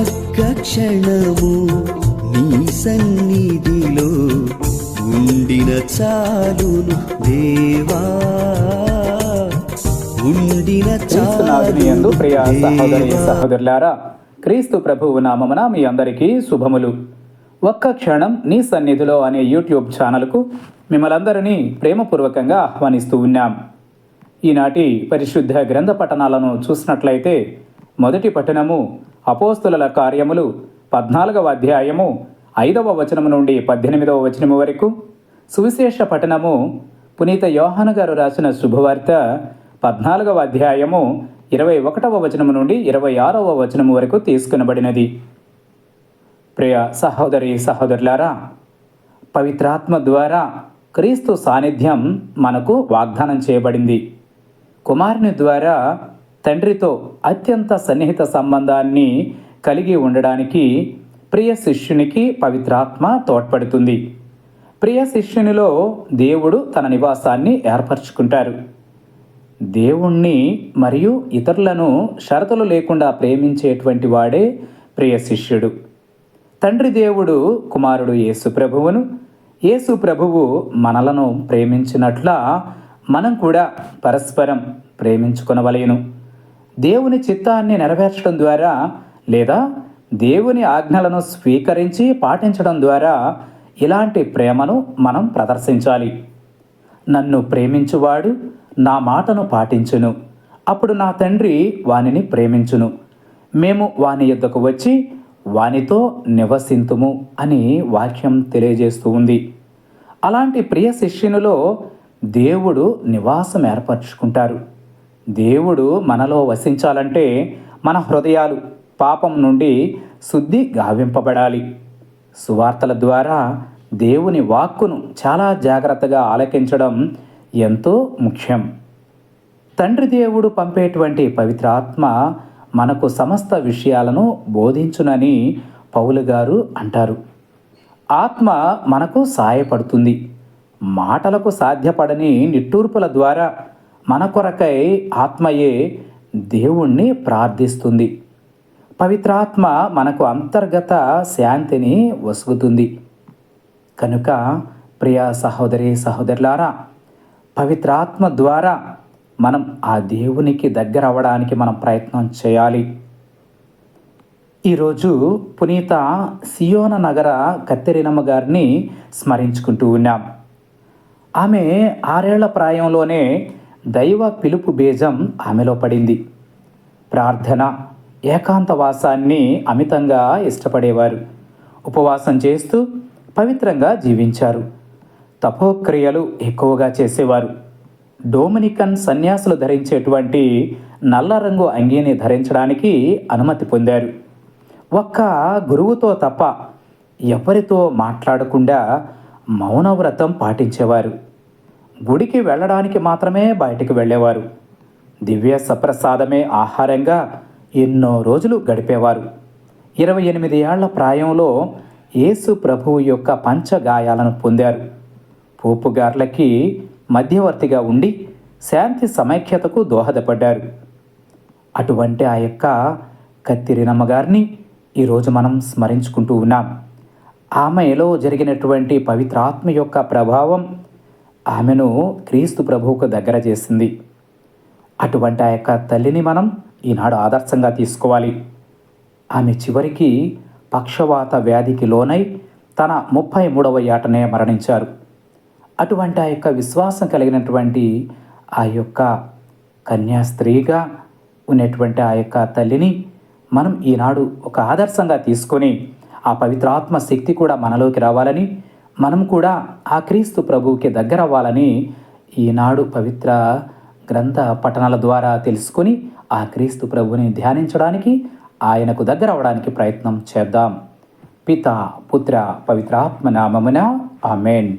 ఒక్క క్షణము నీ సన్నిధిలో ఉండిన చాలును దేవా. ఉండిన ప్రియ సహోదరి దేవా. సహోదరులారా క్రీస్తు ప్రభువు నామమున మీ అందరికీ శుభములు. ఒక్క క్షణం నీ సన్నిధిలో అనే యూట్యూబ్ ఛానల్కు మిమ్మల్ందరినీ ప్రేమపూర్వకంగా ఆహ్వానిస్తూ ఉన్నాం. ఈనాటి పరిశుద్ధ గ్రంథ పఠనాలను చూసినట్లయితే మొదటి పట్టణము అపోస్తుల కార్యములు పద్నాలుగవ అధ్యాయము ఐదవ వచనము నుండి పద్దెనిమిదవ వచనము వరకు. సువిశేష పట్టణము పునీత యోహాను గారు రాసిన శుభవార్త పద్నాలుగవ అధ్యాయము ఇరవై ఒకటవ వచనము నుండి ఇరవై ఆరవ వచనము వరకు తీసుకునబడినది. ప్రియ సహోదరి సహోదరులారా పవిత్రాత్మ ద్వారా క్రీస్తు సాన్నిధ్యం మనకు వాగ్దానం చేయబడింది. కుమారుని ద్వారా తండ్రితో అత్యంత సన్నిహిత సంబంధాన్ని కలిగి ఉండడానికి ప్రియ శిష్యునికి పవిత్రాత్మ తోడ్పడుతుంది. ప్రియ శిష్యునిలో దేవుడు తన నివాసాన్ని ఏర్పరచుకుంటారు. దేవుణ్ణి మరియు ఇతరులను షరతులు లేకుండా ప్రేమించేటువంటి వాడే ప్రియ శిష్యుడు. తండ్రి దేవుడు కుమారుడు యేసు ప్రభువును యేసు ప్రభువు మనలను ప్రేమించినట్లా మనం కూడా పరస్పరం ప్రేమించుకొనవలేను. దేవుని చిత్తాన్ని నెరవేర్చడం ద్వారా లేదా దేవుని ఆజ్ఞలను స్వీకరించి పాటించడం ద్వారా ఇలాంటి ప్రేమను మనం ప్రదర్శించాలి. నన్ను ప్రేమించువాడు నా మాటను పాటించును. అప్పుడు నా తండ్రి వానిని ప్రేమించును. మేము వాని యుద్ధకు వచ్చి వానితో నివసింతుము అని వాక్యం తెలియజేస్తూ ఉంది. అలాంటి ప్రియ శిష్యునిలో దేవుడు నివాసం ఏర్పరచుకుంటారు. దేవుడు మనలో వసించాలంటే మన హృదయాలు పాపం నుండి శుద్ధి గావింపబడాలి. సువార్తల ద్వారా దేవుని వాక్కును చాలా జాగ్రత్తగా ఆలకించడం ఎంతో ముఖ్యం. తండ్రి దేవుడు పంపేటువంటి పవిత్రాత్మ మనకు సమస్త విషయాలను బోధించునని పౌలు గారు అంటారు. ఆత్మ మనకు సాయపడుతుంది. మాటలకు సాధ్యపడని నిట్టూర్పుల ద్వారా మన కొరకై ఆత్మయే దేవుణ్ణి ప్రార్థిస్తుంది. పవిత్రాత్మ మనకు అంతర్గత శాంతిని వసుగుతుంది. కనుక ప్రియ సహోదరి సహోదరులారా పవిత్రాత్మ ద్వారా మనం ఆ దేవునికి దగ్గర అవ్వడానికి మనం ప్రయత్నం చేయాలి. ఈరోజు పునీత సియోన నగర కత్తెరినమ్మ గారిని స్మరించుకుంటూ ఉన్నాం. ఆమె ఆరేళ్ళ ప్రాయంలోనే దైవ పిలుపు బీజం ఆమెలో పడింది. ప్రార్థన ఏకాంతవాసాన్ని అమితంగా ఇష్టపడేవారు. ఉపవాసం చేస్తూ పవిత్రంగా జీవించారు. తపోక్రియలు ఎక్కువగా చేసేవారు. డోమినికన్ సన్యాసులు ధరించేటువంటి నల్ల రంగు అంగీని ధరించడానికి అనుమతి పొందారు. ఒక్క గురువుతో తప్ప ఎవరితో మాట్లాడకుండా మౌనవ్రతం పాటించేవారు. గుడికి వెళ్ళడానికి మాత్రమే బయటికి వెళ్ళేవారు. దివ్య సప్రసాదమే ఆహారంగా ఎన్నో రోజులు గడిపేవారు. ఇరవై ఎనిమిది ఏళ్ళ ప్రాయంలో యేసు ప్రభువు యొక్క పంచగాయాలను పొందారు. పోపుగార్లకి మధ్యవర్తిగా ఉండి శాంతి సమైక్యతకు దోహదపడ్డారు. అటువంటి ఆ యొక్క కత్తిరినమ్మ గారిని ఈరోజు మనం స్మరించుకుంటూ ఉన్నాం. ఆమెలో జరిగినటువంటి పవిత్రాత్మ యొక్క ప్రభావం ఆమెను క్రీస్తు ప్రభువుకు దగ్గర చేసింది. అటువంటి ఆ యొక్క తల్లిని మనం ఈనాడు ఆదర్శంగా తీసుకోవాలి. ఆమె చివరికి పక్షవాత వ్యాధికి లోనై తన ముప్పై మూడవ ఏటనే మరణించారు. అటువంటి ఆ యొక్క విశ్వాసం కలిగినటువంటి ఆ యొక్క కన్యాస్త్రీగా ఉన్నటువంటి ఆ యొక్క తల్లిని మనం ఈనాడు ఒక ఆదర్శంగా తీసుకొని ఆ పవిత్రాత్మ శక్తి కూడా మనలోకి రావాలని మనం కూడా ఆ క్రీస్తు ప్రభువుకి దగ్గర అవ్వాలని ఈనాడు పవిత్ర గ్రంథ పఠనాల ద్వారా తెలుసుకొని ఆ క్రీస్తు ప్రభుని ధ్యానించడానికి ఆయనకు దగ్గర అవ్వడానికి ప్రయత్నం చేద్దాం. పిత పుత్ర పవిత్రాత్మ నామమున ఆమెన్.